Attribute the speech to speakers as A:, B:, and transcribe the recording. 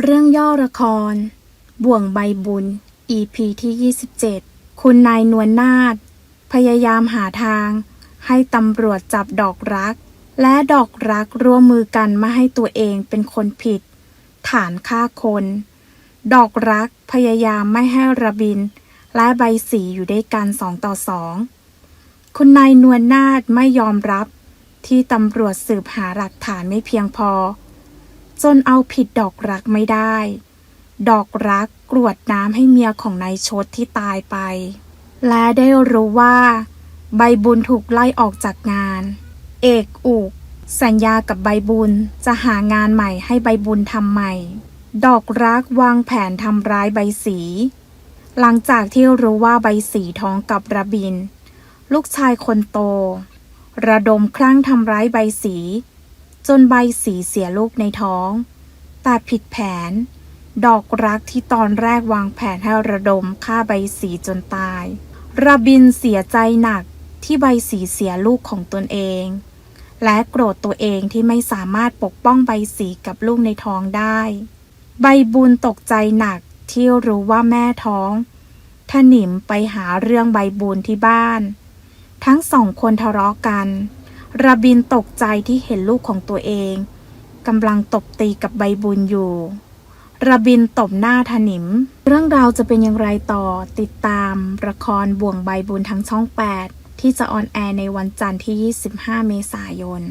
A: เรื่องย่อละคร บ่วงใบบุญ EP ที่ 27 คุณนายนวลนาถพยายามหาทาง ให้ตำรวจจับดอกรัก และดอกรักร่วมมือกันม่ให้ตัวเองเป็นคนผิด ฐานฆ่าคน ดอกรักพยายามไม่ให้ระบิน และใบสีอยู่ด้วยกันสองต่อสองคุณนายนวลนาถไม่ยอมรับที่ตำรวจสืบหาหลักฐานไม่เพียงพอ จนเอาผิดดอกรักไม่ได้ ดอกรักกรวดน้ำให้เมียของนายชดที่ตายไป และได้รู้ว่า ใบบุญถูกไล่ออกจากงาน เอกอุกสัญญากับใบบุญจะหางานใหม่ให้ใบบุญทำใหม่ ดอกรักวางแผนทำร้ายใบสี หลังจากที่รู้ว่าใบสีท้องกับระบิน ลูกชายคนโต ระดมคลั่งทำร้ายใบสี จนใบสีเสียลูกในท้อง แต่ผิดแผน ดอกรักที่ตอนแรกวางแผนให้ระดมฆ่าใบสีจนตาย ระบินเสียใจหนักที่ใบสีเสียลูกของตนเอง และโกรธตัวเองที่ไม่สามารถปกป้องใบสีกับลูกในท้องได้ ใบบุญตกใจหนักที่รู้ว่าแม่ท้องถนิมไปหาเรื่องใบบุญที่บ้าน ทั้งสองคนทะเลาะกัน ระบินตกใจที่เห็นลูกของตัวเองกำลังตบตีกับใบบุญอยู่ระบินตบหน้าถนิม เรื่องราวจะเป็นอย่างไรต่อติดตามละครบ่วงใบบุญทั้งช่อง 8 ที่จะออนแอร์ในวันจันทร์ที่ 25 เมษายน